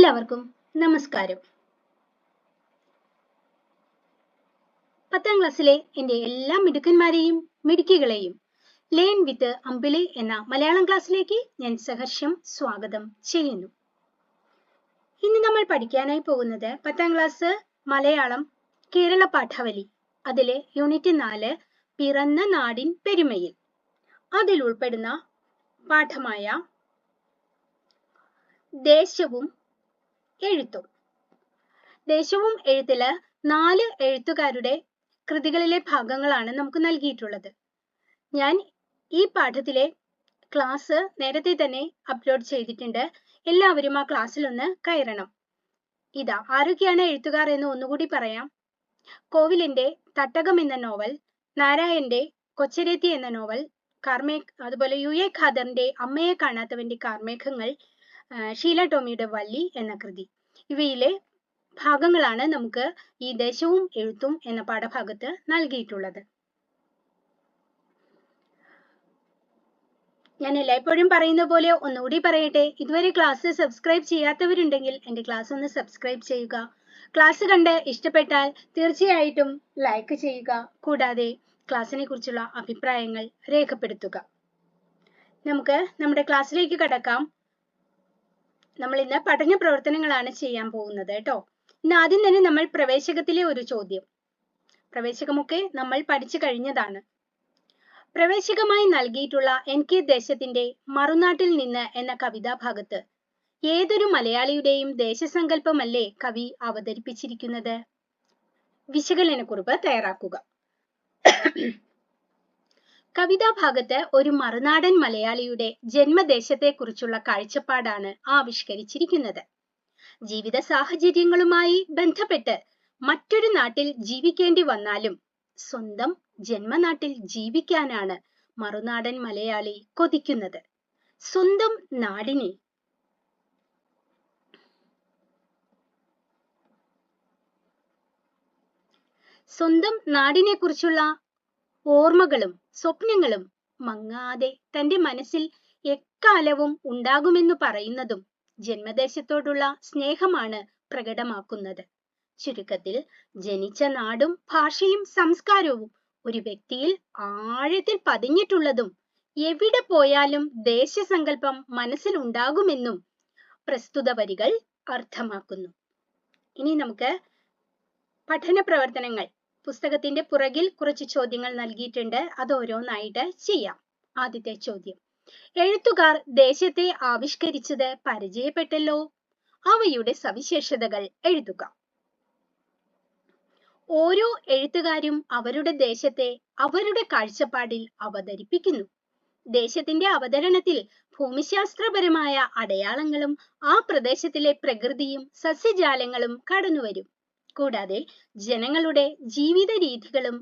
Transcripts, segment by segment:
എല്ലാവർക്കും നമസ്കാരം. പത്താം ക്ലാസ്സിലെ എന്റെ എല്ലാ മിടുക്കന്മാരെയും മിടുക്കികളെയും ലേൺ വിത്ത് അമ്പിളി എന്ന മലയാളം ക്ലാസ്സിലേക്ക് ഞാൻ സഹർഷം സ്വാഗതം ചെയ്യുന്നു. ഇന്ന് നമ്മൾ പഠിക്കാനായി പോകുന്നത് പത്താം ക്ലാസ് മലയാളം കേരള പാഠാവലി അതിലെ യൂണിറ്റ് നാല് പിറന്ന നാടിൻ പെരുമയിൽ. അതിൽ ഉൾപ്പെടുന്ന പാഠമായ ദേശവും എഴുത്തും. ദേശവും എഴുത്തിൽ നാല് എഴുത്തുകാരുടെ കൃതികളിലെ ഭാഗങ്ങളാണ് നമുക്ക് നൽകിയിട്ടുള്ളത്. ഞാൻ ഈ പാഠത്തിലെ ക്ലാസ് നേരത്തെ തന്നെ അപ്ലോഡ് ചെയ്തിട്ടുണ്ട്. എല്ലാവരും ആ ക്ലാസ്സിൽ ഒന്ന് കയറണം. ഇതാ ആരൊക്കെയാണ് എഴുത്തുകാർ എന്ന് ഒന്നുകൂടി പറയാം. കോവിലിന്റെ തട്ടകം എന്ന നോവൽ നാരായണന്റെ കൊച്ചരേത്തി എന്ന നോവൽ കാർമേ അതുപോലെ യു എ ഖാദറിന്റെ അമ്മയെ കാണാത്തവന്റെ കാർമേഘങ്ങൾ ഷീല ടോമിയുടെ വള്ളി എന്ന കൃതി. ഇവയിലെ ഭാഗങ്ങളാണ് നമുക്ക് ഈ ദേശവും എഴുത്തും എന്ന പാഠഭാഗത്ത് നൽകിയിട്ടുള്ളത്. ഞാൻ എല്ലായ്പ്പോഴും പറയുന്ന പോലെ ഒന്നുകൂടി പറയട്ടെ. ഇതുവരെ ക്ലാസ് സബ്സ്ക്രൈബ് ചെയ്യാത്തവരുണ്ടെങ്കിൽ എന്റെ ക്ലാസ് ഒന്ന് സബ്സ്ക്രൈബ് ചെയ്യുക. ക്ലാസ് കണ്ട് ഇഷ്ടപ്പെട്ടാൽ തീർച്ചയായിട്ടും ലൈക്ക് ചെയ്യുക. കൂടാതെ ക്ലാസ്സിനെ കുറിച്ചുള്ള അഭിപ്രായങ്ങൾ രേഖപ്പെടുത്തുക. നമുക്ക് നമ്മുടെ ക്ലാസ്സിലേക്ക് കടക്കാം. നമ്മൾ ഇന്ന് പഠന പ്രവർത്തനങ്ങളാണ് ചെയ്യാൻ പോകുന്നത് കേട്ടോ. ഇന്ന് ആദ്യം തന്നെ നമ്മൾ പ്രവേശകത്തിലെ ഒരു ചോദ്യം. പ്രവേശകമൊക്കെ നമ്മൾ പഠിച്ചു കഴിഞ്ഞതാണ്. പ്രവേശകമായി നൽകിയിട്ടുള്ള എൻ കെ ദേശത്തിന്റെ മറുനാട്ടിൽ നിന്ന് എന്ന കവിതാഭാഗത്ത് ഏതൊരു മലയാളിയുടെയും ദേശസങ്കല്പമല്ലേ കവി അവതരിപ്പിച്ചിരിക്കുന്നത്? വിശകലനക്കുറിപ്പ് തയ്യാറാക്കുക. കവിതാഭാഗത്ത് ഒരു മറുനാടൻ മലയാളിയുടെ ജന്മദേശത്തെക്കുറിച്ചുള്ള കാഴ്ചപ്പാടാണ് ആവിഷ്കരിച്ചിരിക്കുന്നത്. ജീവിത സാഹചര്യങ്ങളുമായി ബന്ധപ്പെട്ട് മറ്റൊരു നാട്ടിൽ ജീവിക്കേണ്ടി വന്നാലും സ്വന്തം ജന്മനാട്ടിൽ ജീവിക്കാനാണ് മറുനാടൻ മലയാളി കൊതിക്കുന്നത്. സ്വന്തം നാടിനെ സ്വന്തം നാടിനെ കുറിച്ചുള്ള ഓർമ്മകളും സ്വപ്നങ്ങളും മങ്ങാതെ തന്റെ മനസ്സിൽ എക്കാലവും ഉണ്ടാകുമെന്ന് പറയുന്നതും ജന്മദേശത്തോടുള്ള സ്നേഹമാണ് പ്രകടമാക്കുന്നത്. ചുരുക്കത്തിൽ ജനിച്ച നാടും ഭാഷയും സംസ്കാരവും ഒരു വ്യക്തിയിൽ ആഴത്തിൽ പതിഞ്ഞിട്ടുള്ളതും എവിടെ പോയാലും ദേശസങ്കല്പം മനസ്സിൽ ഉണ്ടാകുമെന്നും പ്രസ്തുത വരികൾ അർത്ഥമാക്കുന്നു. ഇനി നമുക്ക് പഠന പ്രവർത്തനങ്ങൾ പുസ്തകത്തിന്റെ പുറകിൽ കുറച്ച് ചോദ്യങ്ങൾ നൽകിയിട്ടുണ്ട്. അത് ഓരോന്നായിട്ട് ചെയ്യാം. ആദ്യത്തെ ചോദ്യം. എഴുത്തുകാർ ദേശത്തെ ആവിഷ്കരിച്ചത് പരിചയപ്പെട്ടല്ലോ? അവയുടെ സവിശേഷതകൾ എഴുതുക. ഓരോ എഴുത്തുകാരും അവരുടെ ദേശത്തെ അവരുടെ കാഴ്ചപ്പാടിൽ അവതരിപ്പിക്കുന്നു. ദേശത്തിന്റെ അവതരണത്തിൽ ഭൂമിശാസ്ത്രപരമായ അടയാളങ്ങളും ആ പ്രദേശത്തിലെ പ്രകൃതിയും സസ്യജാലങ്ങളും കടന്നുവരും. കൂടാതെ ജനങ്ങളുടെ ജീവിത രീതികളും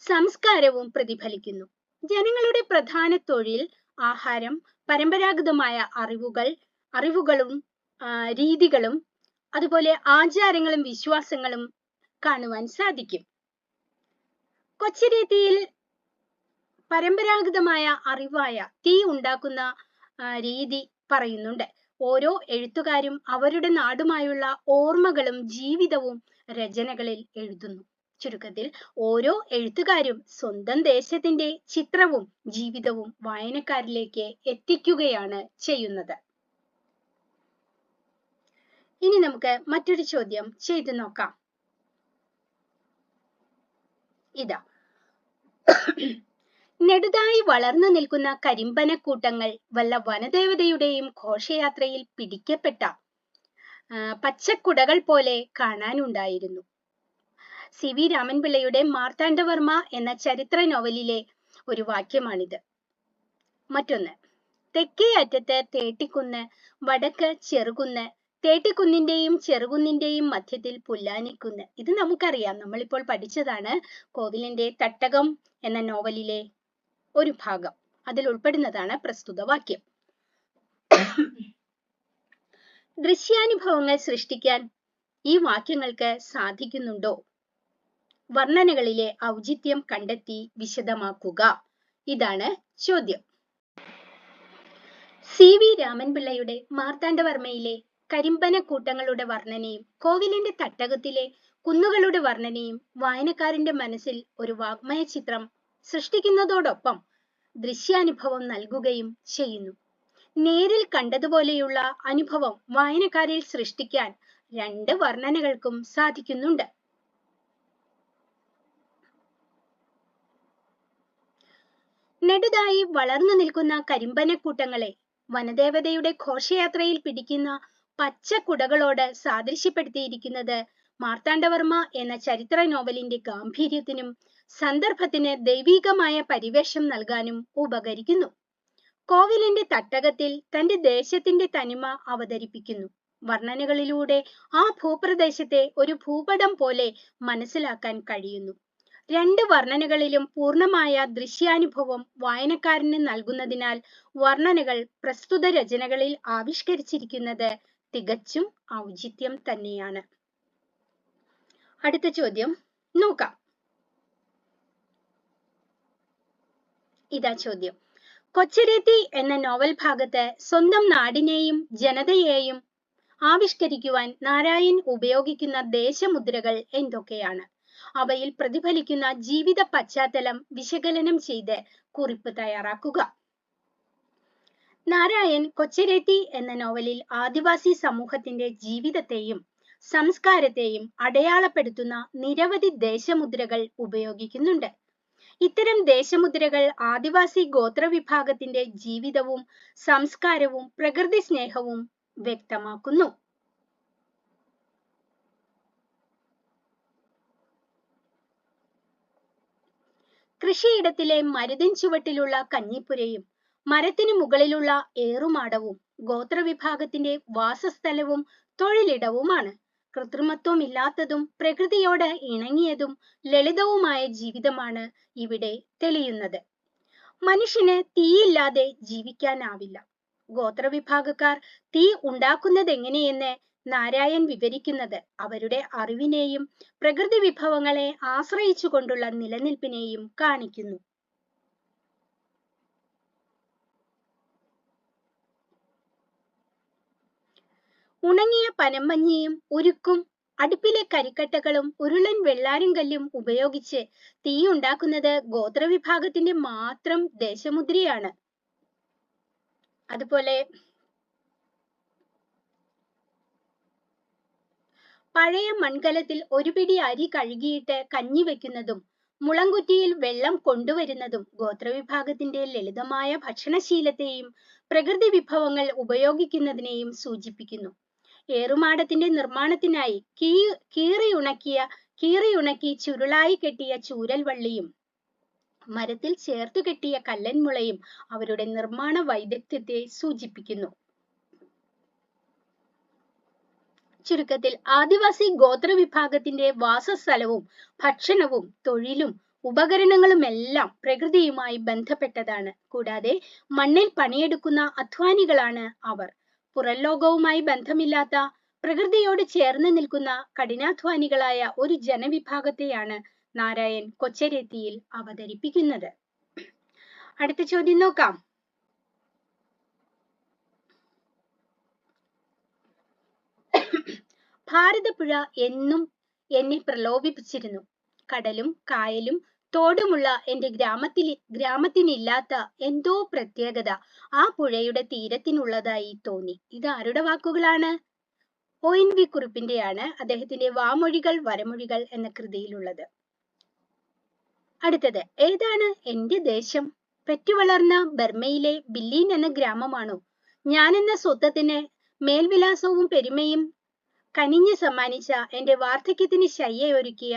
സംസ്കാരവും പ്രതിഫലിക്കുന്നു. ജനങ്ങളുടെ പ്രധാന തൊഴിൽ ആഹാരം പരമ്പരാഗതമായ അറിവുകൾ അറിവുകളും രീതികളും അതുപോലെ ആചാരങ്ങളും വിശ്വാസങ്ങളും കാണുവാൻ സാധിക്കും. കൊച്ചിരീതിയിൽ പരമ്പരാഗതമായ അറിവായ തീ ഉണ്ടാക്കുന്ന രീതി പറയുന്നുണ്ട്. ഓരോ എഴുത്തുകാരും അവരുടെ നാടുമായുള്ള ഓർമ്മകളും ജീവിതവും രചനകളിൽ എഴുതുന്നു. ചുരുക്കത്തിൽ ഓരോ എഴുത്തുകാരും സ്വന്തം ദേശത്തിന്റെ ചിത്രവും ജീവിതവും വായനക്കാരിലേക്ക് എത്തിക്കുകയാണ് ചെയ്യുന്നത്. ഇനി നമുക്ക് മറ്റൊരു ചോദ്യം ചെയ്തു നോക്കാം. ഇതാ. നെടുതായി വളർന്നു നിൽക്കുന്ന കരിമ്പനക്കൂട്ടങ്ങൾ വല്ല വനദേവതയുടെയും ഘോഷയാത്രയിൽ പിടിക്കപ്പെട്ട പച്ചക്കുടകൾ പോലെ കാണാനുണ്ടായിരുന്നു. സി വി രാമൻപിള്ളയുടെ മാർത്താണ്ഡവർമ്മ എന്ന ചരിത്ര നോവലിലെ ഒരു വാക്യമാണിത്. മറ്റൊന്ന് തെക്കേ അറ്റത്ത് തേട്ടിക്കുന്ന് വടക്ക് ചെറുകുന്ന് തേട്ടിക്കുന്നിന്റെയും ചെറുകുന്നിന്റെയും മധ്യത്തിൽ പുല്ലാനിക്കുന്ന്. ഇത് നമുക്കറിയാം. നമ്മളിപ്പോൾ പഠിച്ചതാണ് കോവിലിന്റെ തട്ടകം എന്ന നോവലിലെ ഒരു ഭാഗം. അതിൽ ഉൾപ്പെടുന്നതാണ് പ്രസ്തുത വാക്യം. ദൃശ്യാനുഭവങ്ങൾ സൃഷ്ടിക്കാൻ ഈ വാക്യങ്ങൾക്ക് സാധിക്കുന്നുണ്ടോ? വർണനകളിലെ ഔചിത്യം കണ്ടെത്തി വിശദമാക്കുക. ഇതാണ് ചോദ്യം. സി വി രാമൻപിള്ളയുടെ മാർത്താണ്ഡവർമ്മയിലെ കരിമ്പന കൂട്ടങ്ങളുടെ വർണനയും കോവിലിന്റെ തട്ടകത്തിലെ കുന്നുകളുടെ വർണനയും വായനക്കാരന്റെ മനസ്സിൽ ഒരു വാഗ്മയ ചിത്രം സൃഷ്ടിക്കുന്നതോടൊപ്പം ദൃശ്യാനുഭവം നൽകുകയും ചെയ്യുന്നു. നേരിൽ കണ്ടതുപോലെയുള്ള അനുഭവം വായനക്കാരിൽ സൃഷ്ടിക്കാൻ രണ്ട് വർണനകൾക്കും സാധിക്കുന്നുണ്ട്. നെടുതായി വളർന്നു നിൽക്കുന്ന കരിമ്പനക്കൂട്ടങ്ങളെ വനദേവതയുടെ ഘോഷയാത്രയിൽ പിടിക്കുന്ന പച്ച കുടകളോട് സാദൃശ്യപ്പെടുത്തിയിരിക്കുന്നത് മാർത്താണ്ഡവർമ്മ എന്ന ചരിത്ര നോവലിന്റെ ഗാംഭീര്യത്തിനും സന്ദർഭത്തിന് ദൈവീകമായ പരിവേഷം നൽകാനും ഉപകരിക്കുന്നു. കോവിലിന്റെ തട്ടകത്തിൽ തന്റെ ദേശത്തിന്റെ തനിമ അവതരിപ്പിക്കുന്നു. വർണനകളിലൂടെ ആ ഭൂപ്രദേശത്തെ ഒരു ഭൂപടം പോലെ മനസ്സിലാക്കാൻ കഴിയുന്നു. രണ്ട് വർണനകളിലും പൂർണമായ ദൃശ്യാനുഭവം വായനക്കാരന് നൽകുന്നതിനാൽ വർണനകൾ പ്രസ്തുത രചനകളിൽ ആവിഷ്കരിച്ചിരിക്കുന്നത് തികച്ചും ഔചിത്യം തന്നെയാണ്. അടുത്ത ചോദ്യം നോക്കാം. ഇതാ ചോദ്യം. കൊച്ചരേത്തി എന്ന നോവൽ ഭാഗത്ത് സ്വന്തം നാടിനെയും ജനതയെയും ആവിഷ്കരിക്കുവാൻ നാരായൺ ഉപയോഗിക്കുന്ന ദേശമുദ്രകൾ എന്തൊക്കെയാണ്? അവയിൽ പ്രതിഫലിക്കുന്ന ജീവിത പശ്ചാത്തലം വിശകലനം ചെയ്ത് കുറിപ്പ് തയ്യാറാക്കുക. നാരായൺ കൊച്ചരേത്തി എന്ന നോവലിൽ ആദിവാസി സമൂഹത്തിന്റെ ജീവിതത്തെയും സംസ്കാരത്തെയും അടയാളപ്പെടുത്തുന്ന നിരവധി ദേശമുദ്രകൾ ഉപയോഗിക്കുന്നുണ്ട്. ഇത്തരം ദേശമുദ്രകൾ ആദിവാസി ഗോത്രവിഭാഗത്തിന്റെ ജീവിതവും സംസ്കാരവും പ്രകൃതി സ്നേഹവും വ്യക്തമാക്കുന്നു. കൃഷിയിടത്തിലെ മരുതിൻ ചുവട്ടിലുള്ള കഞ്ഞിപ്പുരയും മരത്തിനു മുകളിലുള്ള ഏറുമാടവും ഗോത്രവിഭാഗത്തിന്റെ വാസസ്ഥലവും തൊഴിലിടവുമാണ്. കൃത്രിമത്വമില്ലാത്തതും പ്രകൃതിയോട് ഇണങ്ങിയതും ലളിതവുമായ ജീവിതമാണ് ഇവിടെ തെളിയുന്നത്. മനുഷ്യന് തീയില്ലാതെ ജീവിക്കാനാവില്ല. ഗോത്രവിഭാഗക്കാർ തീ ഉണ്ടാക്കുന്നത് എങ്ങനെയെന്ന് നാരായൺ വിവരിക്കുന്നത് അവരുടെ അറിവിനെയും പ്രകൃതി വിഭവങ്ങളെ ആശ്രയിച്ചു കൊണ്ടുള്ള നിലനിൽപ്പിനെയും കാണിക്കുന്നു. ഉണങ്ങിയ പനമഞ്ഞയും ഉരുക്കും അടുപ്പിലെ കരിക്കട്ടകളും ഉരുളൻ വെള്ളാരും കല്ലും ഉപയോഗിച്ച് തീ ഉണ്ടാക്കുന്നത് ഗോത്രവിഭാഗത്തിന്റെ മാത്രം ദേശമുദ്രയാണ്. അതുപോലെ പഴയ മൺകലത്തിൽ ഒരു പിടി അരി കഴുകിയിട്ട് കഞ്ഞി വെക്കുന്നതും മുളങ്കുറ്റിയിൽ വെള്ളം കൊണ്ടുവരുന്നതും ഗോത്രവിഭാഗത്തിന്റെ ലളിതമായ ഭക്ഷണശീലത്തെയും പ്രകൃതി വിഭവങ്ങൾ ഉപയോഗിക്കുന്നതിനെയും സൂചിപ്പിക്കുന്നു. ഏറുമാടത്തിന്റെ നിർമ്മാണത്തിനായി കീ കീറിയുണക്കിയ കീറിയുണക്കി ചുരുളായി കെട്ടിയ ചൂരൽ വള്ളിയും മരത്തിൽ ചേർത്തു കെട്ടിയ കല്ലൻമുളയും അവരുടെ നിർമ്മാണ വൈദഗ്ധ്യത്തെ സൂചിപ്പിക്കുന്നു. ചുരുക്കത്തിൽ ആദിവാസി ഗോത്ര വിഭാഗത്തിന്റെ വാസസ്ഥലവും ഭക്ഷണവും തൊഴിലും ഉപകരണങ്ങളുമെല്ലാം പ്രകൃതിയുമായി ബന്ധപ്പെട്ടതാണ്. കൂടാതെ മണ്ണിൽ പണിയെടുക്കുന്ന അധ്വാനികളാണ് അവർ. പുറംലോകവുമായി ബന്ധമില്ലാത്ത പ്രകൃതിയോട് ചേർന്ന് നിൽക്കുന്ന കഠിനാധ്വാനികളായ ഒരു ജനവിഭാഗത്തെയാണ് നാരായൺ കൊച്ചരേത്തിയിൽ അവതരിപ്പിക്കുന്നത്. അടുത്ത ചോദ്യം നോക്കാം. ഭാരതപ്പുഴ എന്നും എന്നെ പ്രലോഭിപ്പിച്ചിരുന്നു. കടലും കായലും തോടുമുള്ള എന്റെ ഗ്രാമത്തിൽ ഗ്രാമത്തിനില്ലാത്ത എന്തോ പ്രത്യേകത ആ പുഴയുടെ തീരത്തിനുള്ളതായി തോന്നി. ഇത് ആരുടെ വാക്കുകളാണ്? ഒ എൻ വി കുറിപ്പിന്റെയാണ് അദ്ദേഹത്തിന്റെ വാമൊഴികൾ വരമൊഴികൾ എന്ന കൃതിയിലുള്ളത്. അടുത്തത് ഏതാണ് എന്റെ ദേശം? പെറ്റുവളർന്ന ബർമയിലെ ബില്ലീൻ എന്ന ഗ്രാമമാണോ? ഞാൻ എന്ന സ്വത്വത്തിന് മേൽവിലാസവും പെരുമയും കനിഞ്ഞു സമ്മാനിച്ച എന്റെ വാർദ്ധക്യത്തിന് ശയ്യയൊരുക്കിയ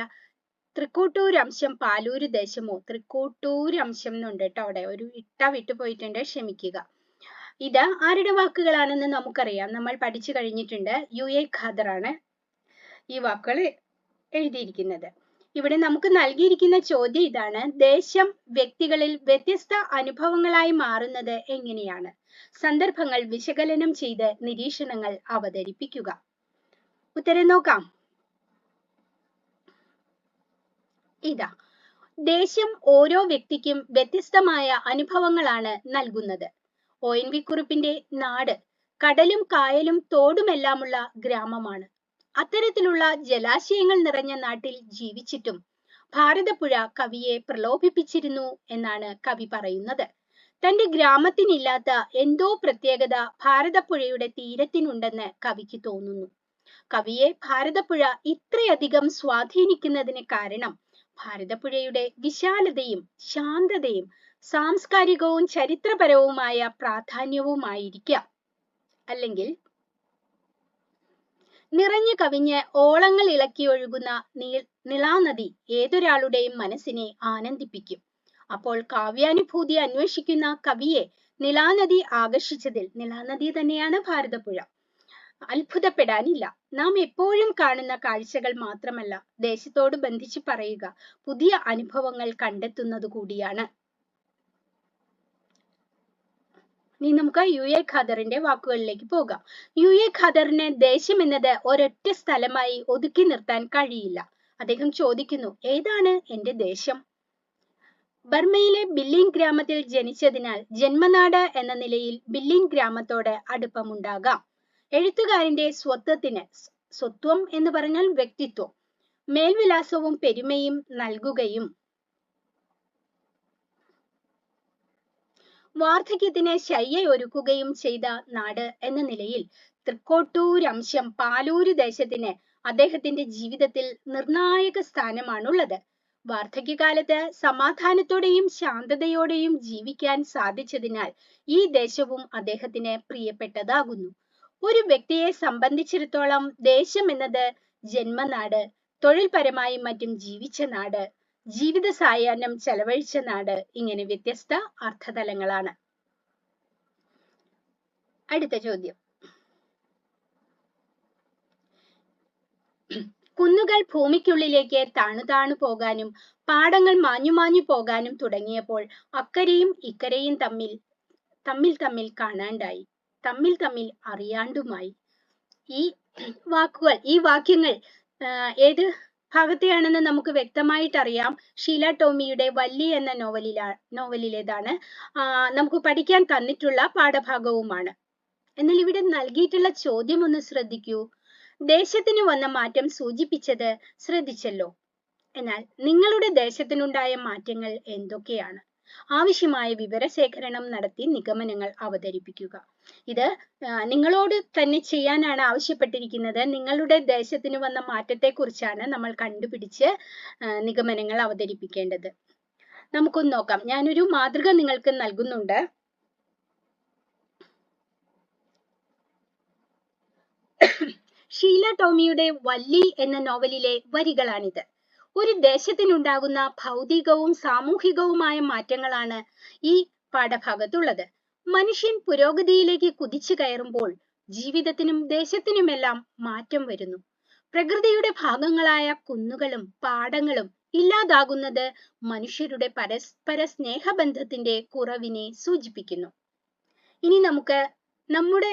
തൃക്കൂട്ടൂർ അംശം പാലൂര് ദേശമോ? തൃക്കൂട്ടൂരംശം എന്നുണ്ട് കേട്ടോ അവിടെ. ഒരു ഇട്ട വിട്ടു പോയിട്ടുണ്ട്. ക്ഷമിക്കുക. ഇത് ആരുടെ വാക്കുകളാണെന്ന് നമുക്കറിയാം. നമ്മൾ പഠിച്ചു കഴിഞ്ഞിട്ടുണ്ട്. യു എ ഖാദറാണ് ഈ വാക്കുകൾ എഴുതിയിരിക്കുന്നത്. ഇവിടെ നമുക്ക് നൽകിയിരിക്കുന്ന ചോദ്യം ഇതാണ്. ദേശം വ്യക്തികളിൽ വ്യത്യസ്ത അനുഭവങ്ങളായി മാറുന്നത് എങ്ങനെയാണ്? സന്ദർഭങ്ങൾ വിശകലനം ചെയ്ത് നിരീക്ഷണങ്ങൾ അവതരിപ്പിക്കുക. ഉത്തരം നോക്കാം. ഇതാ. ദേശം ഓരോ വ്യക്തിക്കും വ്യത്യസ്തമായ അനുഭവങ്ങളാണ് നൽകുന്നത്. ഒ എൻ വി കുറിപ്പിന്റെ നാട് കടലും കായലും തോടുമെല്ലാമുള്ള ഗ്രാമമാണ്. അത്തരത്തിലുള്ള ജലാശയങ്ങൾ നിറഞ്ഞ നാട്ടിൽ ജീവിച്ചിട്ടും ഭാരതപ്പുഴ കവിയെ പ്രലോഭിപ്പിച്ചിരുന്നു എന്നാണ് കവി പറയുന്നത്. തന്റെ ഗ്രാമത്തിനില്ലാത്ത എന്തോ പ്രത്യേകത ഭാരതപ്പുഴയുടെ തീരത്തിനുണ്ടെന്ന് കവിക്ക് തോന്നുന്നു. കവിയെ ഭാരതപ്പുഴ ഇത്രയധികം സ്വാധീനിക്കുന്നതിന് കാരണം ഭാരതപ്പുഴയുടെ വിശാലതയും ശാന്തതയും സാംസ്കാരികവും ചരിത്രപരവുമായ പ്രാധാന്യവുമായിരിക്കാം. അല്ലെങ്കിൽ നിറഞ്ഞു കവിഞ്ഞ് ഓളങ്ങൾ ഇളക്കി ഒഴുകുന്ന നീ നിളാനദി ഏതൊരാളുടെയും മനസ്സിനെ ആനന്ദിപ്പിക്കും. അപ്പോൾ കാവ്യാനുഭൂതി അന്വേഷിക്കുന്ന കവിയെ നിളാനദി ആകർഷിച്ചതിൽ നിളാനദി തന്നെയാണ് ഭാരതപ്പുഴ. അത്ഭുതപ്പെടാനില്ല. നാം എപ്പോഴും കാണുന്ന കാഴ്ചകൾ മാത്രമല്ല ദേശത്തോട് ബന്ധിച്ച് പറയുക പുതിയ അനുഭവങ്ങൾ കണ്ടെത്തുന്നത് കൂടിയാണ്. ഇനി നമുക്ക് യു എ ഖദറിന്റെ വാക്കുകളിലേക്ക് പോകാം. യു എ ഖദറിന് ദേശം എന്നത് ഒരൊറ്റ സ്ഥലമായി ഒതുക്കി നിർത്താൻ കഴിയില്ല. അദ്ദേഹം ചോദിക്കുന്നു ഏതാണ് എന്റെ ദേശം? ബർമയിലെ ബില്ലിംഗ് ഗ്രാമത്തിൽ ജനിച്ചതിനാൽ ജന്മനാട് എന്ന നിലയിൽ ബില്ലിംഗ് ഗ്രാമത്തോട് അടുപ്പമുണ്ടാകാം. എഴുത്തുകാരന്റെ സ്വത്വത്തിന് സ്വത്വം എന്ന് പറഞ്ഞാൽ വ്യക്തിത്വം. മേൽവിലാസവും പെരുമയും നൽകുകയും വാർദ്ധക്യത്തിന് ശയ്യയൊരുക്കുകയും ചെയ്ത നാട് എന്ന നിലയിൽ തൃക്കോട്ടൂർ അംശം പാലൂര് ദേശത്തിന് അദ്ദേഹത്തിന്റെ ജീവിതത്തിൽ നിർണായക സ്ഥാനമാണുള്ളത്. വാർദ്ധക്യകാലത്ത് സമാധാനത്തോടെയും ശാന്തതയോടെയും ജീവിക്കാൻ സാധിച്ചതിനാൽ ഈ ദേശവും അദ്ദേഹത്തിന് പ്രിയപ്പെട്ടതാകുന്നു. ഒരു വ്യക്തിയെ സംബന്ധിച്ചിടത്തോളം ദേശം എന്നത് ജന്മനാട് തൊഴിൽപരമായും മറ്റും ജീവിച്ച നാട് ജീവിത സായാഹ്നം ചെലവഴിച്ച നാട് ഇങ്ങനെ വ്യത്യസ്ത അർത്ഥതലങ്ങളാണ്. അടുത്ത ചോദ്യം. കുന്നുകൾ ഭൂമിക്കുള്ളിലേക്ക് താണു താണു പോകാനും പാടങ്ങൾ മാഞ്ഞു മാഞ്ഞു പോകാനും തുടങ്ങിയപ്പോൾ അക്കരയും ഇക്കരയും തമ്മിൽ തമ്മിൽ തമ്മിൽ കാണാണ്ടായി. തമ്മിൽ തമ്മിൽ അറിയാണ്ടുമായി. ഈ വാക്കുകൾ ഈ വാക്യങ്ങൾ ഏത് ഭാഗത്തെയാണെന്ന് നമുക്ക് വ്യക്തമായിട്ട് അറിയാം ഷീല ടോമിയുടെ വല്ലി എന്ന നോവലിലാ നോവലിലേതാണ് നമുക്ക് പഠിക്കാൻ തന്നിട്ടുള്ള പാഠഭാഗവുമാണ്. എന്നാൽ ഇവിടെ നൽകിയിട്ടുള്ള ചോദ്യം ഒന്ന് ശ്രദ്ധിക്കൂ. ദേശത്തിന് വന്ന മാറ്റം സൂചിപ്പിച്ചത് ശ്രദ്ധിച്ചല്ലോ. എന്നാൽ നിങ്ങളുടെ ദേശത്തിനുണ്ടായ മാറ്റങ്ങൾ എന്തൊക്കെയാണ്? ആവശ്യമായ വിവരശേഖരണം നടത്തി നിഗമനങ്ങൾ അവതരിപ്പിക്കുക. ഇത് നിങ്ങളോട് തന്നെ ചെയ്യാനാണ് ആവശ്യപ്പെട്ടിരിക്കുന്നത്. നിങ്ങളുടെ ദേശത്തിന് വന്ന മാറ്റത്തെക്കുറിച്ചാണ് നമ്മൾ കണ്ടുപിടിച്ച് നിഗമനങ്ങൾ അവതരിപ്പിക്കേണ്ടത്. നമുക്കൊന്ന് നോക്കാം. ഞാനൊരു മാതൃക നിങ്ങൾക്ക് നൽകുന്നുണ്ട്. ഷീല ടോമിയുടെ വല്ലി എന്ന നോവലിലെ വരികളാണിത്. ഒരു ദേശത്തിനുണ്ടാകുന്ന ഭൗതികവും സാമൂഹികവുമായ മാറ്റങ്ങളാണ് ഈ പാഠഭാഗത്തുള്ളത്. മനുഷ്യൻ പുരോഗതിയിലേക്ക് കുതിച്ചു കയറുമ്പോൾ ജീവിതത്തിനും ദേശത്തിനുമെല്ലാം മാറ്റം വരുന്നു. പ്രകൃതിയുടെ ഭാഗങ്ങളായ കുന്നുകളും പാടങ്ങളും ഇല്ലാതാകുന്നത് മനുഷ്യരുടെ പരസ്പര സ്നേഹബന്ധത്തിന്റെ കുറവിനെ സൂചിപ്പിക്കുന്നു. ഇനി നമുക്ക് നമ്മുടെ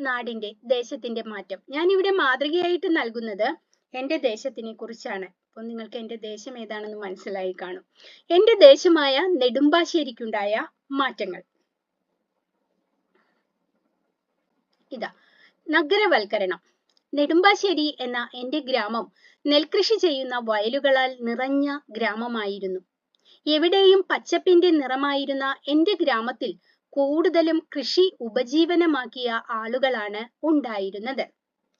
നാടിന്റെ ദേശത്തിന്റെ മാറ്റം. ഞാൻ ഇവിടെ മാതൃകയായിട്ട് നൽകുന്നത് എന്റെ ദേശത്തിനെ കുറിച്ചാണ്. അപ്പോൾ നിങ്ങൾക്ക് എന്റെ ദേശം ഏതാണെന്ന് മനസ്സിലായി കാണും. എന്റെ ദേശമായ നെടുമ്പാശ്ശേരിക്കുണ്ടായ മാറ്റങ്ങൾ. ഇതാ. നഗരവൽക്കരണം. നെടുമ്പാശ്ശേരി എന്ന എന്റെ ഗ്രാമം നെൽകൃഷി ചെയ്യുന്ന വയലുകളാൽ നിറഞ്ഞ ഗ്രാമമായിരുന്നു. എവിടെയും പച്ചപ്പിന്റെ നിറമായിരുന്ന എന്റെ ഗ്രാമത്തിൽ കൂടുതലും കൃഷി ഉപജീവനമാക്കിയ ആളുകളാണ് ഉണ്ടായിരുന്നത്.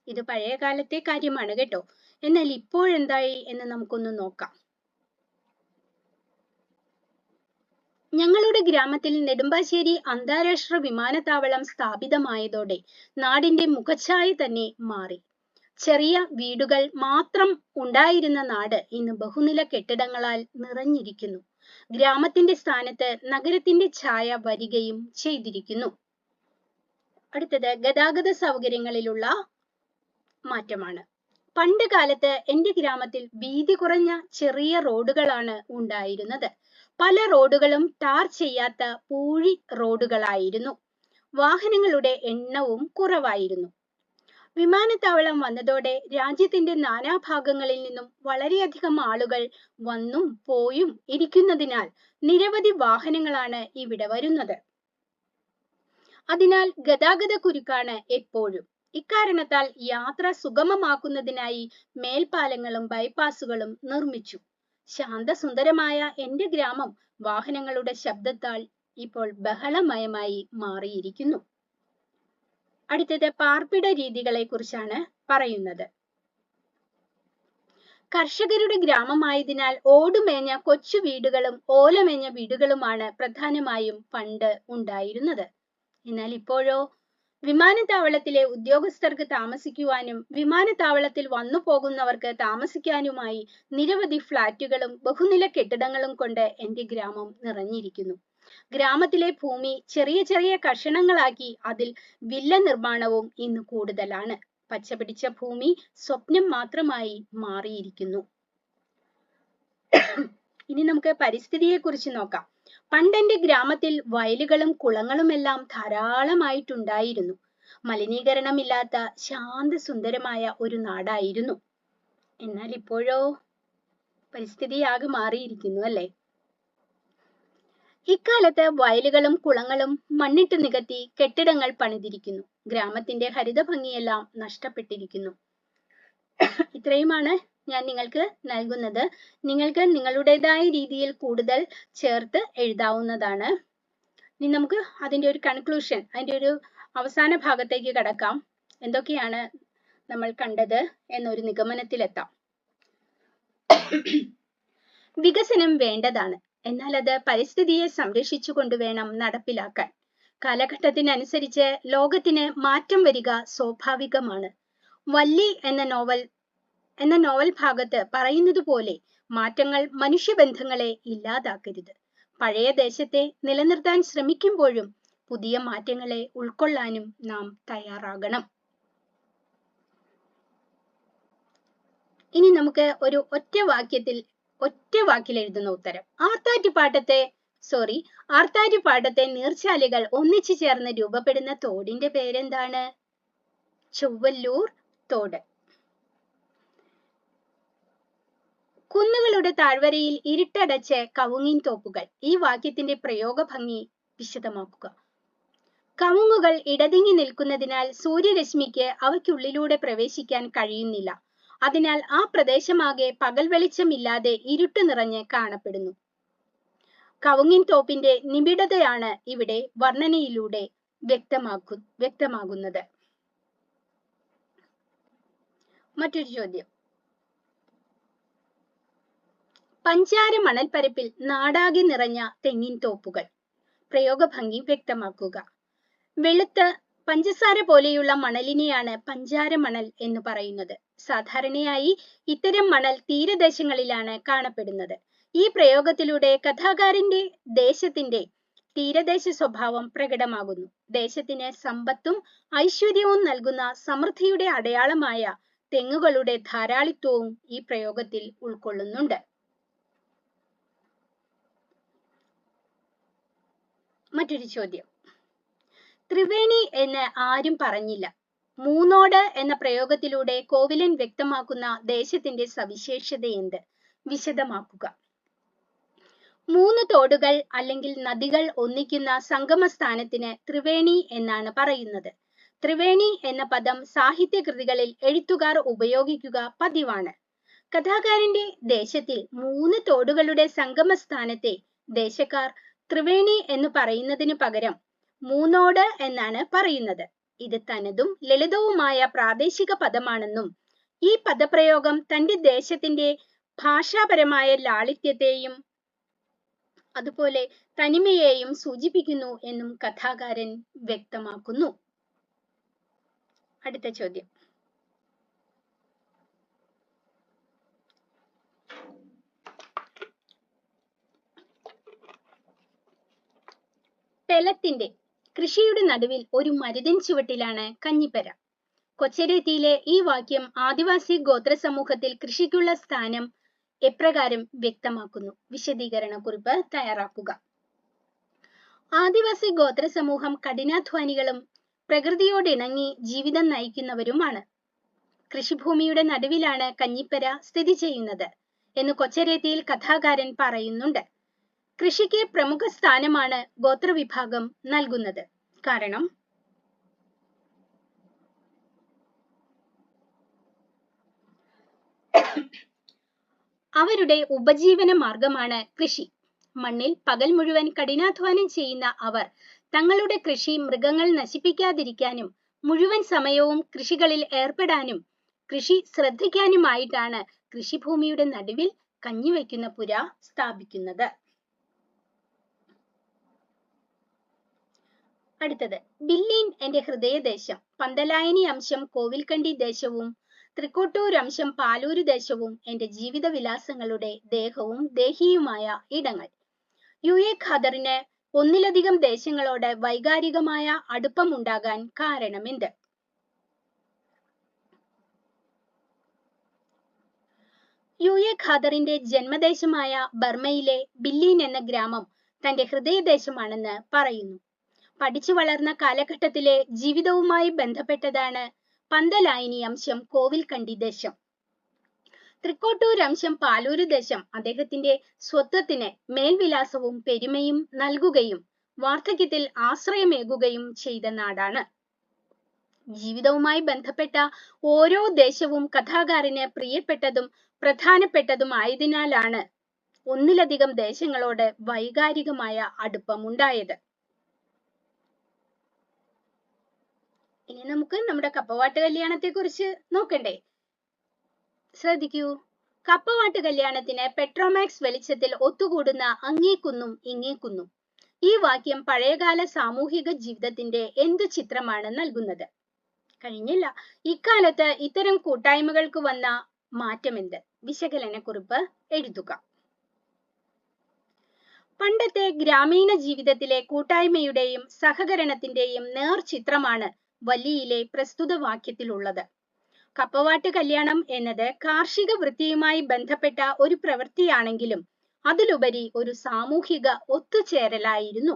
ഇത് പഴയ കാലത്തെ കാര്യമാണ് കേട്ടോ. എന്നാൽ ഇപ്പോഴെന്തായി എന്ന് നമുക്കൊന്ന് നോക്കാം. ഞങ്ങളുടെ ഗ്രാമത്തിൽ നെടുമ്പാശ്ശേരി അന്താരാഷ്ട്ര വിമാനത്താവളം സ്ഥാപിതമായതോടെ നാടിന്റെ മുഖച്ഛായ തന്നെ മാറി. ചെറിയ വീടുകൾ മാത്രം ഉണ്ടായിരുന്ന നാട് ഇന്ന് ബഹുനില കെട്ടിടങ്ങളാൽ നിറഞ്ഞിരിക്കുന്നു. ഗ്രാമത്തിന്റെ സ്ഥാനത്ത് നഗരത്തിന്റെ ഛായ വരികയും ചെയ്തിരിക്കുന്നു. അടുത്തത് ഗതാഗത സൗകര്യങ്ങളിലുള്ള മാറ്റമാണ്. പണ്ട് കാലത്ത് എന്റെ ഗ്രാമത്തിൽ വീതി കുറഞ്ഞ ചെറിയ റോഡുകളാണ് ഉണ്ടായിരുന്നത്. പല റോഡുകളും ടാർ ചെയ്യാത്ത പൂഴി റോഡുകളായിരുന്നു. വാഹനങ്ങളുടെ എണ്ണവും കുറവായിരുന്നു. വിമാനത്താവളം വന്നതോടെ രാജ്യത്തിന്റെ നാനാഭാഗങ്ങളിൽ നിന്നും വളരെയധികം ആളുകൾ വന്നും പോയും ഇരിക്കുന്നതിനാൽ നിരവധി വാഹനങ്ങളാണ് ഇവിടെ വരുന്നത്. അതിനാൽ ഗതാഗത കുരുക്കാണ് എപ്പോഴും. ഇക്കാരണത്താൽ യാത്ര സുഗമമാക്കുന്നതിനായി മേൽപ്പാലങ്ങളും ബൈപ്പാസുകളും നിർമ്മിച്ചു. ശാന്തസുന്ദരമായ എന്റെ ഗ്രാമം വാഹനങ്ങളുടെ ശബ്ദത്താൽ ഇപ്പോൾ ബഹളമയമായി മാറിയിരിക്കുന്നു. അടുത്തത് പാർപ്പിട രീതികളെ കുറിച്ചാണ് പറയുന്നത്. കർഷകരുടെ ഗ്രാമമായതിനാൽ ഓടുമേഞ്ഞ കൊച്ചു വീടുകളും ഓലമേഞ്ഞ വീടുകളുമാണ് പ്രധാനമായും പണ്ട് ഉണ്ടായിരുന്നത്. എന്നാൽ ഇപ്പോഴോ വിമാനത്താവളത്തിലെ ഉദ്യോഗസ്ഥർക്ക് താമസിക്കുവാനും വിമാനത്താവളത്തിൽ വന്നു പോകുന്നവർക്ക് താമസിക്കാനുമായി നിരവധി ഫ്ളാറ്റുകളും ബഹുനില കെട്ടിടങ്ങളും കൊണ്ട് എന്റെ ഗ്രാമം നിറഞ്ഞിരിക്കുന്നു. ഗ്രാമത്തിലെ ഭൂമി ചെറിയ ചെറിയ കഷണങ്ങളാക്കി അതിൽ വില്ല നിർമ്മാണവും ഇന്ന് കൂടുതലാണ്. പച്ചപിടിച്ച ഭൂമി സ്വപ്നം മാത്രമായി മാറിയിരിക്കുന്നു. ഇനി നമുക്ക് പരിസ്ഥിതിയെ കുറിച്ച് നോക്കാം. പണ്ടെന്റെ ഗ്രാമത്തിൽ വയലുകളും കുളങ്ങളും എല്ലാം ധാരാളമായിട്ടുണ്ടായിരുന്നു. മലിനീകരണമില്ലാത്ത ശാന്തസുന്ദരമായ ഒരു നാടായിരുന്നു. എന്നാൽ ഇപ്പോഴോ പരിസ്ഥിതി ആകെ മാറിയിരിക്കുന്നു അല്ലേ? ഇക്കാലത്ത് വയലുകളും കുളങ്ങളും മണ്ണിട്ട് നികത്തി കെട്ടിടങ്ങൾ പണിതിരിക്കുന്നു. ഗ്രാമത്തിന്റെ ഹരിത ഭംഗിയെല്ലാം നഷ്ടപ്പെട്ടിരിക്കുന്നു. ഇത്രയുമാണ് ഞാൻ നിങ്ങൾക്ക് നൽകുന്നത്. നിങ്ങൾക്ക് നിങ്ങളുടേതായ രീതിയിൽ കൂടുതൽ ചേർത്ത് എഴുതാവുന്നതാണ്. ഇനി നമുക്ക് അതിന്റെ ഒരു കൺക്ലൂഷൻ അതിന്റെ ഒരു അവസാന ഭാഗത്തേക്ക് കടക്കാം. എന്തൊക്കെയാണ് നമ്മൾ കണ്ടത് എന്നൊരു നിഗമനത്തിലെത്താം. വികസനം വേണ്ടതാണ്. എന്നാൽ അത് പരിസ്ഥിതിയെ സംരക്ഷിച്ചുകൊണ്ട് വേണം നടപ്പിലാക്കാൻ. കാലഘട്ടത്തിനനുസരിച്ച് ലോകത്തിന് മാറ്റം വരിക സ്വാഭാവികമാണ്. വല്ലി എന്ന നോവൽ എന്ന നോവൽ ഭാഗത്ത് പറയുന്നത് പോലെ മാറ്റങ്ങൾ മനുഷ്യബന്ധങ്ങളെ ഇല്ലാതാക്കരുത്. പഴയ ദേശത്തെ നിലനിർത്താൻ ശ്രമിക്കുമ്പോഴും പുതിയ മാറ്റങ്ങളെ ഉൾക്കൊള്ളാനും നാം തയ്യാറാകണം. ഇനി നമുക്ക് ഒരു ഒറ്റ വാക്യത്തിൽ ഒറ്റ വാക്കിൽ എഴുതുന്ന ഉത്തരം. ആർത്താറ്റുപാട്ടത്തെ സോറി ആർത്താറ്റുപാട്ടത്തെ നീർച്ചാലുകൾ ഒന്നിച്ചു ചേർന്ന് രൂപപ്പെടുന്ന തോടിന്റെ പേരെന്താണ്? ചൊവ്വല്ലൂർ തോട്. കുന്നുകളുടെ താഴ്വരയിൽ ഇരുട്ടടച്ച് കവുങ്ങിൻ തോപ്പുകൾ. ഈ വാക്യത്തിന്റെ പ്രയോഗ ഭംഗി വിശദമാക്കുക. കവുങ്ങുകൾ ഇടതിങ്ങി നിൽക്കുന്നതിനാൽ സൂര്യരശ്മിക്ക് അവയ്ക്കുള്ളിലൂടെ പ്രവേശിക്കാൻ കഴിയുന്നില്ല. അതിനാൽ ആ പ്രദേശമാകെ പകൽ വെളിച്ചമില്ലാതെ ഇരുട്ട് നിറഞ്ഞ് കാണപ്പെടുന്നു. കവുങ്ങിൻ തോപ്പിന്റെ നിബിഡതയാണ് ഇവിടെ വർണനയിലൂടെ വ്യക്തമാക്കു വ്യക്തമാകുന്നത്. മറ്റൊരു ചോദ്യം. പഞ്ചാര മണൽപ്പരപ്പിൽ നാടാകെ നിറഞ്ഞ തെങ്ങിൻ തോപ്പുകൾ. പ്രയോഗഭംഗി വ്യക്തമാക്കുക. വെളുത്ത പഞ്ചസാര പോലെയുള്ള മണലിനെയാണ് പഞ്ചാര മണൽ എന്ന് പറയുന്നത്. സാധാരണയായി ഇത്തരം മണൽ തീരദേശങ്ങളിലാണ് കാണപ്പെടുന്നത്. ഈ പ്രയോഗത്തിലൂടെ കഥാകാരന്റെ ദേശത്തിന്റെ തീരദേശ സ്വഭാവം പ്രകടമാകുന്നു. ദേശത്തിന് സമ്പത്തും ഐശ്വര്യവും നൽകുന്ന സമൃദ്ധിയുടെ അടയാളമായ തെങ്ങുകളുടെ ധാരാളിത്വവും ഈ പ്രയോഗത്തിൽ ഉൾക്കൊള്ളുന്നുണ്ട്. മറ്റൊരു ചോദ്യം. ത്രിവേണി എന്ന് ആരും പറഞ്ഞില്ല. മൂന്നോട് എന്ന പ്രയോഗത്തിലൂടെ കോവിലൻ വ്യക്തമാക്കുന്ന ദേശത്തിന്റെ സവിശേഷത എന്ത് വിശദമാക്കുക. മൂന്ന് തോടുകൾ അല്ലെങ്കിൽ നദികൾ ഒന്നിക്കുന്ന സംഗമ സ്ഥാനത്തിന് ത്രിവേണി എന്നാണ് പറയുന്നത്. ത്രിവേണി എന്ന പദം സാഹിത്യകൃതികളിൽ എഴുത്തുകാർ ഉപയോഗിക്കുക പതിവാണ്. കഥാകാരന്റെ ദേശത്തിൽ മൂന്ന് തോടുകളുടെ സംഗമ സ്ഥാനത്തെ ദേശക്കാർ ത്രിവേണി എന്ന് പറയുന്നതിന് പകരം മൂന്നോട് എന്നാണ് പറയുന്നത്. ഇത് തനതും ലളിതവുമായ പ്രാദേശിക പദമാണെന്നും ഈ പദപ്രയോഗം തന്റെ ദേശത്തിന്റെ ഭാഷാപരമായ ലാളിത്യത്തെയും അതുപോലെ തനിമയെയും സൂചിപ്പിക്കുന്നു എന്നും കഥാകാരൻ വ്യക്തമാക്കുന്നു. അടുത്ത ചോദ്യം. പെലത്തിന്റെ കൃഷിയുടെ നടുവിൽ ഒരു മരുതൻ ചുവട്ടിലാണ് കഞ്ഞിപ്പര. കൊച്ചരേത്തിയിലെ ഈ വാക്യം ആദിവാസി ഗോത്ര സമൂഹത്തിൽ കൃഷിക്കുള്ള സ്ഥാനം എപ്രകാരം വ്യക്തമാക്കുന്നു? വിശദീകരണ കുറിപ്പ് തയ്യാറാക്കുക. ആദിവാസി ഗോത്ര സമൂഹം കഠിനാധ്വാനികളും പ്രകൃതിയോടിണങ്ങി ജീവിതം നയിക്കുന്നവരുമാണ്. കൃഷിഭൂമിയുടെ നടുവിലാണ് കഞ്ഞിപ്പര സ്ഥിതി ചെയ്യുന്നത് എന്ന് കൊച്ചരേത്തിയിൽ കഥാകാരൻ പറയുന്നുണ്ട്. കൃഷിക്ക് പ്രമുഖ സ്ഥാനമാണ് ഗോത്രവിഭാഗം നൽകുന്നത്. കാരണം അവരുടെ ഉപജീവന മാർഗമാണ് കൃഷി. മണ്ണിൽ പകൽ മുഴുവൻ കഠിനാധ്വാനം ചെയ്യുന്ന അവർ തങ്ങളുടെ കൃഷി മൃഗങ്ങൾ നശിപ്പിക്കാതിരിക്കാനും മുഴുവൻ സമയവും കൃഷികളിൽ ഏർപ്പെടാനും കൃഷി ശ്രദ്ധിക്കാനുമായിട്ടാണ് കൃഷിഭൂമിയുടെ നടുവിൽ കഞ്ഞിവെക്കുന്ന പുര സ്ഥാപിക്കുന്നത്. അടുത്തത്. ബില്ലീൻ എന്റെ ഹൃദയദേശം. പന്തലായനി അംശം കോവിൽക്കണ്ടി ദേശവും തൃക്കോട്ടൂർ അംശം പാലൂര് ദേശവും എന്റെ ജീവിത വിലാസങ്ങളുടെ ദേഹവും ദേഹിയുമായ ഇടങ്ങൾ. യു എ ഖദറിന് ഒന്നിലധികം ദേശങ്ങളോട് വൈകാരികമായ അടുപ്പമുണ്ടാകാൻ കാരണമെന്ത്? യു എ ഖാദറിന്റെ ജന്മദേശമായ ബർമയിലെ ബില്ലീൻ എന്ന ഗ്രാമം തന്റെ ഹൃദയദേശമാണെന്ന് പറയുന്നു. പഠിച്ചു വളർന്ന കാലഘട്ടത്തിലെ ജീവിതവുമായി ബന്ധപ്പെട്ടതാണ് പന്തലായിനി അംശം കോവിൽക്കണ്ടി ദേശം. തൃക്കോട്ടൂർ അംശം പാലൂര് ദേശം അദ്ദേഹത്തിന്റെ സ്വത്വത്തിന് മേൽവിലാസവും പെരുമയും നൽകുകയും വാർദ്ധക്യത്തിൽ ആശ്രയമേകുകയും ചെയ്ത നാടാണ്. ജീവിതവുമായി ബന്ധപ്പെട്ട ഓരോ ദേശവും കഥാകാരന് പ്രിയപ്പെട്ടതും പ്രധാനപ്പെട്ടതുമായതിനാലാണ് ഒന്നിലധികം ദേശങ്ങളോട് വൈകാരികമായ അടുപ്പമുണ്ടായത്. ഇനി നമുക്ക് നമ്മുടെ കപ്പവാട്ട് കല്യാണത്തെ കുറിച്ച് നോക്കണ്ടേ? ശ്രദ്ധിക്കൂ. കപ്പവാട്ട് കല്യാണത്തിന് പെട്രോമാക്സ് വെളിച്ചത്തിൽ ഒത്തുകൂടുന്ന അങ്ങേക്കുന്നും ഇങ്ങേക്കുന്നും. ഈ വാക്യം പഴയകാല സാമൂഹിക ജീവിതത്തിന്റെ എന്ത് ചിത്രമാണ് നൽകുന്നത്? കഴിഞ്ഞില്ല. ഇക്കാലത്ത് ഇത്തരം കൂട്ടായ്മകൾക്ക് വന്ന മാറ്റം മാറ്റമെന്ത്? വിശകലനക്കുറിപ്പ് എഴുതുക. പണ്ടത്തെ ഗ്രാമീണ ജീവിതത്തിലെ കൂട്ടായ്മയുടെയും സഹകരണത്തിന്റെയും നേർചിത്രമാണ് വലിയിലെ പ്രസ്തുത വാക്യത്തിലുള്ളത്. കപ്പവാട്ട് കല്യാണം എന്നത് കാർഷിക വൃത്തിയുമായി ബന്ധപ്പെട്ട ഒരു പ്രവൃത്തിയാണെങ്കിലും അതിലുപരി ഒരു സാമൂഹിക ഒത്തുചേരലായിരുന്നു.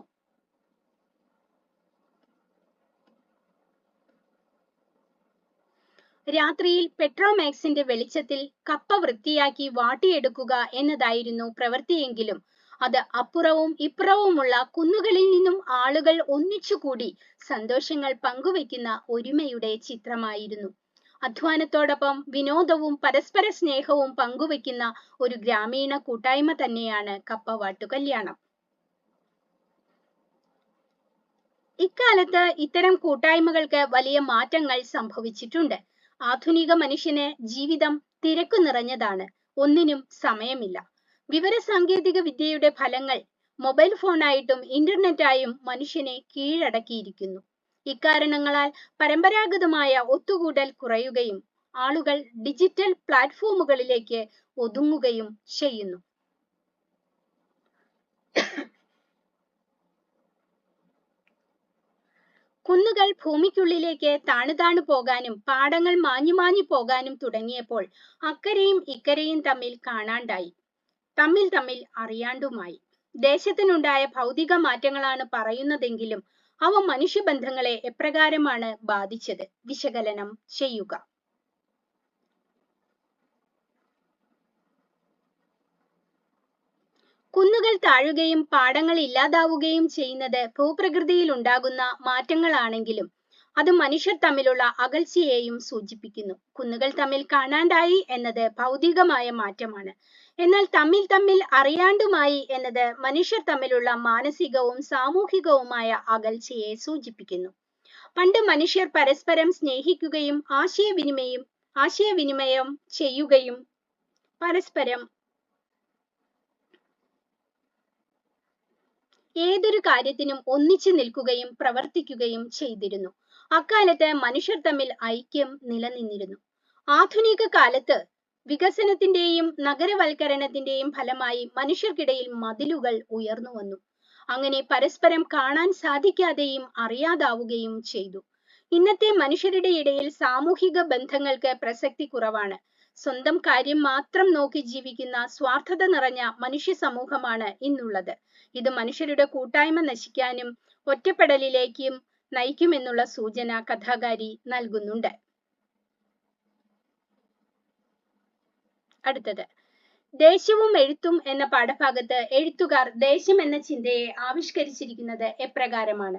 രാത്രിയിൽ പെട്രോമാക്സിന്റെ വെളിച്ചത്തിൽ കപ്പ വൃത്തിയാക്കി വാട്ടിയെടുക്കുക എന്നതായിരുന്നു പ്രവൃത്തിയെങ്കിലും അത് അപ്പുറവും ഇപ്പുറവുമുള്ള കുന്നുകളിൽ നിന്നും ആളുകൾ ഒന്നിച്ചുകൂടി സന്തോഷങ്ങൾ പങ്കുവെക്കുന്ന ഒരുമയുടെ ചിത്രമായിരുന്നു. അധ്വാനത്തോടൊപ്പം വിനോദവും പരസ്പര സ്നേഹവും പങ്കുവെക്കുന്ന ഒരു ഗ്രാമീണ കൂട്ടായ്മ തന്നെയാണ് കപ്പവാട്ടു കല്യാണം. ഇക്കാലത്ത് ഇത്തരം കൂട്ടായ്മകൾക്ക് വലിയ മാറ്റങ്ങൾ സംഭവിച്ചിട്ടുണ്ട്. ആധുനിക മനുഷ്യന് ജീവിതം തിരക്കു നിറഞ്ഞതാണ്. ഒന്നിനും സമയമില്ല. വിവരസാങ്കേതിക വിദ്യയുടെ ഫലങ്ങൾ മൊബൈൽ ഫോണായിട്ടും ഇന്റർനെറ്റായും മനുഷ്യനെ കീഴടക്കിയിരിക്കുന്നു. ഇക്കാരണങ്ങളാൽ പരമ്പരാഗതമായ ഒത്തുകൂടൽ കുറയുകയും ആളുകൾ ഡിജിറ്റൽ പ്ലാറ്റ്ഫോമുകളിലേക്ക് ഒതുങ്ങുകയും ചെയ്യുന്നു. കുന്നുകൾ ഭൂമിക്കുള്ളിലേക്ക് താണു താണു പോകാനും പാടങ്ങൾ മാഞ്ഞു മാഞ്ഞു പോകാനും തുടങ്ങിയപ്പോൾ അക്കരയും ഇക്കരയും തമ്മിൽ കാണാണ്ടായി. തമ്മിൽ തമ്മിൽ അറിയാണ്ടുമായി. ദേശത്തിനുണ്ടായ ഭൗതിക മാറ്റങ്ങളാണ് പറയുന്നതെങ്കിലും അവ മനുഷ്യബന്ധങ്ങളെ എപ്രകാരമാണ് ബാധിച്ചത്? വിശകലനം ചെയ്യുക. കുന്നുകൾ താഴുകയും പാടങ്ങൾ ഇല്ലാതാവുകയും ചെയ്യുന്നത് ഭൂപ്രകൃതിയിൽ ഉണ്ടാകുന്ന മാറ്റങ്ങളാണെങ്കിലും അത് മനുഷ്യർ തമ്മിലുള്ള അകൽച്ചയെയും സൂചിപ്പിക്കുന്നു. കുന്നുകൾ തമ്മിൽ കാണാണ്ടായി എന്നത് ഭൗതികമായ മാറ്റമാണ്. എന്നാൽ തമ്മിൽ തമ്മിൽ അറിയാണ്ടുമായി എന്നത് മനുഷ്യർ തമ്മിലുള്ള മാനസികവും സാമൂഹികവുമായ അകൽച്ചയെ സൂചിപ്പിക്കുന്നു. പണ്ട് മനുഷ്യർ പരസ്പരം സ്നേഹിക്കുകയും ആശയവിനിമയം ആശയവിനിമയം ചെയ്യുകയും പരസ്പരം ഏതൊരു കാര്യത്തിനും ഒന്നിച്ചു നിൽക്കുകയും പ്രവർത്തിക്കുകയും ചെയ്തിരുന്നു. അക്കാലത്ത് മനുഷ്യർ തമ്മിൽ ഐക്യം നിലനിന്നിരുന്നു. ആധുനിക കാലത്ത് വികസനത്തിന്റെയും നഗരവൽക്കരണത്തിന്റെയും ഫലമായി മനുഷ്യർക്കിടയിൽ മതിലുകൾ ഉയർന്നു വന്നു. അങ്ങനെ പരസ്പരം കാണാൻ സാധിക്കാതെയും അറിയാതാവുകയും ചെയ്തു. ഇന്നത്തെ മനുഷ്യരുടെ ഇടയിൽ സാമൂഹിക ബന്ധങ്ങൾക്ക് പ്രസക്തി കുറവാണ്. സ്വന്തം കാര്യം മാത്രം നോക്കി ജീവിക്കുന്ന സ്വാർത്ഥത നിറഞ്ഞ മനുഷ്യ സമൂഹമാണ് ഇന്നുള്ളത്. ഇത് മനുഷ്യരുടെ കൂട്ടായ്മ നശിക്കാനും ഒറ്റപ്പെടലിലേക്കും നയിക്കുമെന്നുള്ള സൂചന കഥാകാരി നൽകുന്നുണ്ട്. അടുത്തത്. ദേശവും എഴുത്തും എന്ന പാഠഭാഗത്ത് എഴുത്തുകാർ ദേശം എന്ന ചിന്തയെ ആവിഷ്കരിച്ചിരിക്കുന്നത് എപ്രകാരമാണ്?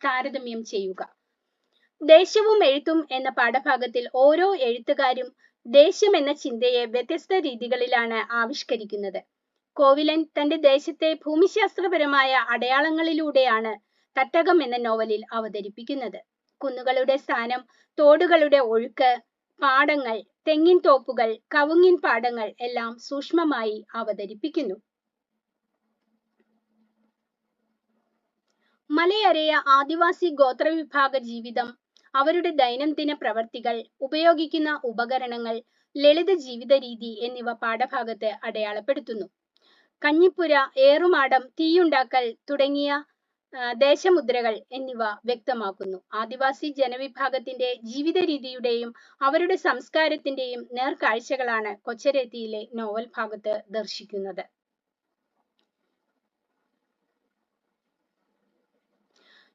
താരതമ്യം ചെയ്യുക. ദേശവും എഴുത്തും എന്ന പാഠഭാഗത്തിൽ ഓരോ എഴുത്തുകാരും ദേശം എന്ന ചിന്തയെ വ്യത്യസ്ത രീതികളിലാണ് ആവിഷ്കരിക്കുന്നത്. കോവിലൻ തന്റെ ദേശത്തെ ഭൂമിശാസ്ത്രപരമായ അടയാളങ്ങളിലൂടെയാണ് തട്ടകം എന്ന നോവലിൽ അവതരിപ്പിക്കുന്നത്. കുന്നുകളുടെ സ്ഥാനം തോടുകളുടെ ഒഴുക്ക് പാടങ്ങൾ തെങ്ങിൻ തോപ്പുകൾ കവുങ്ങിൻ പാടങ്ങൾ എല്ലാം സൂക്ഷ്മമായി അവതരിപ്പിക്കുന്നു. മലയരയ ആദിവാസി ഗോത്രവിഭാഗ ജീവിതം അവരുടെ ദൈനംദിന പ്രവർത്തികൾ ഉപയോഗിക്കുന്ന ഉപകരണങ്ങൾ ലളിത ജീവിത രീതി എന്നിവ പാഠഭാഗത്ത് അടയാളപ്പെടുത്തുന്നു. കഞ്ഞിപ്പുര ഏറുമാടം തീയുണ്ടാക്കൽ തുടങ്ങിയ ദേശമുദ്രകൾ എന്നിവ വ്യക്തമാക്കുന്നു. ആദിവാസി ജനവിഭാഗത്തിന്റെ ജീവിത രീതിയുടെയും അവരുടെ സംസ്കാരത്തിന്റെയും നേർക്കാഴ്ചകളാണ് കൊച്ചരേത്തിയിലെ നോവൽ ഭാഗത്ത് ദർശിക്കുന്നത്.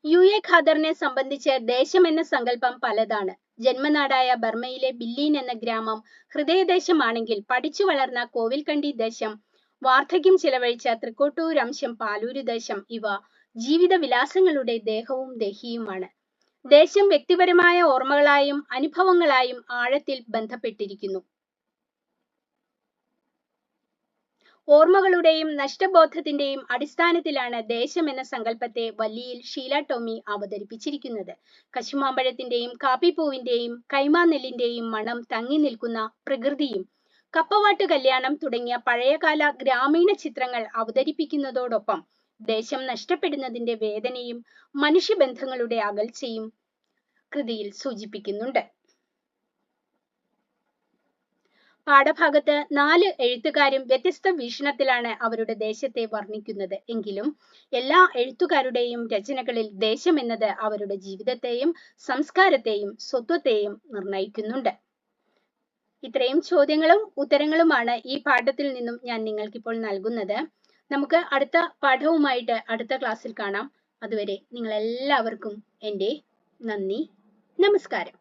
യു എ ഖാദറിനെ സംബന്ധിച്ച് ദേശം എന്ന സങ്കല്പം പലതാണ്. ജന്മനാടായ ബർമയിലെ ബില്ലീൻ എന്ന ഗ്രാമം ഹൃദയദേശമാണെങ്കിൽ പഠിച്ചു വളർന്ന കോവിൽക്കണ്ടി ദേശം വാർദ്ധക്യം ചിലവഴിച്ച തൃക്കോട്ടൂർ അംശം പാലൂര് ദേശം ഇവ ജീവിത വിലാസങ്ങളുടെ ദേഹവും ദേഹിയുമാണ്. ദേശം വ്യക്തിപരമായ ഓർമ്മകളായും അനുഭവങ്ങളായും ആഴത്തിൽ ബന്ധപ്പെട്ടിരിക്കുന്നു. ഓർമ്മകളുടെയും നഷ്ടബോധത്തിന്റെയും അടിസ്ഥാനത്തിലാണ് ദേശം എന്ന സങ്കല്പത്തെ വല്ലിയിൽ ഷീല ടോമി അവതരിപ്പിച്ചിരിക്കുന്നത്. കശുമാമ്പഴത്തിന്റെയും കാപ്പിപ്പൂവിന്റെയും കൈമാനെല്ലിന്റെയും മണം തങ്ങി നിൽക്കുന്ന പ്രകൃതിയും കപ്പവാട്ട് കല്യാണം തുടങ്ങിയ പഴയകാല ഗ്രാമീണ ചിത്രങ്ങൾ അവതരിപ്പിക്കുന്നതോടൊപ്പം ദേശം നഷ്ടപ്പെടുന്നതിന്റെ വേദനയും മനുഷ്യബന്ധങ്ങളുടെ അകൽച്ചയും കൃതിയിൽ സൂചിപ്പിക്കുന്നുണ്ട്. പാഠഭാഗത്ത് നാല് എഴുത്തുകാരും വ്യത്യസ്ത വീക്ഷണത്തിലാണ് അവരുടെ ദേശത്തെ വർണിക്കുന്നത്. എങ്കിലും എല്ലാ എഴുത്തുകാരുടെയും രചനകളിൽ ദേശം എന്നത് അവരുടെ ജീവിതത്തെയും സംസ്കാരത്തെയും സ്വത്വത്തെയും നിർണയിക്കുന്നുണ്ട് ഇത്രയും ചോദ്യങ്ങളും ഉത്തരങ്ങളുമാണ് ഈ പാഠത്തിൽ നിന്നും ഞാൻ നിങ്ങൾക്കിപ്പോൾ നൽകുന്നത്. നമുക്ക് അടുത്ത പാഠവുമായിട്ട് അടുത്ത ക്ലാസ്സിൽ കാണാം. അതുവരെ നിങ്ങൾ എല്ലാവർക്കും എന്റെ നന്ദി. നമസ്കാരം.